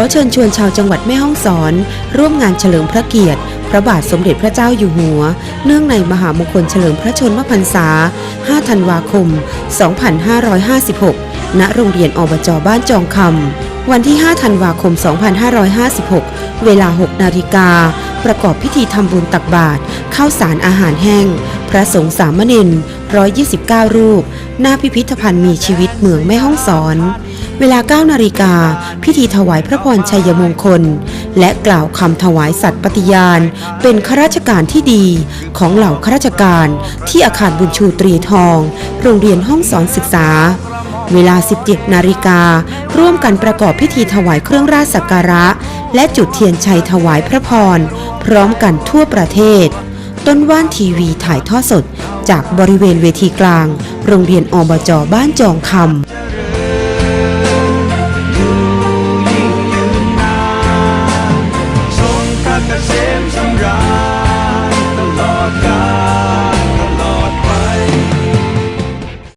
อเชิญชวนชาวจังหวัดแม่ฮ่องสอน ร่วมงานเฉลิมพระเกียรติ พระบาทสมเด็จพระเจ้าอยู่หัว เนื่องในมหามงคลเฉลิมพระชนมพรรษา 5 ธันวาคม 2556 ณ โรงเรียนอบจบ้านจองคำ วันที่ 5 ธันวาคม 2556 เวลา 6 นาฬิกา ประกอบพิธีทำบุญตักบาตรข้าวสารอาหารแห้ง พระสงฆ์สามเณร129 รูป หน้าพิพิธภัณฑ์มีชีวิตเมืองแม่ฮ่องสอน เวลา9นาฬิกาพิธีถวายพระพรชัยมงคล และกล่าวคำถวายสัตย์ปฏิญาณ เป็นข้าราชการที่ดีของเหล่าข้าราชการ ที่อาคารบุญชูตรีทอง โรงเรียนห้องสอนศึกษา เวลา 17 นาฬิการ่วมกันประกอบพิธีถวายเครื่องราชสักการะ และจุดเทียนชัยถวายพระพร พร้อมกันทั่วประเทศ ต้นว่านทีวีถ่ายทอดสด จากบริเวณเวทีกลาง โรงเรียนอบจบ้านจองคำ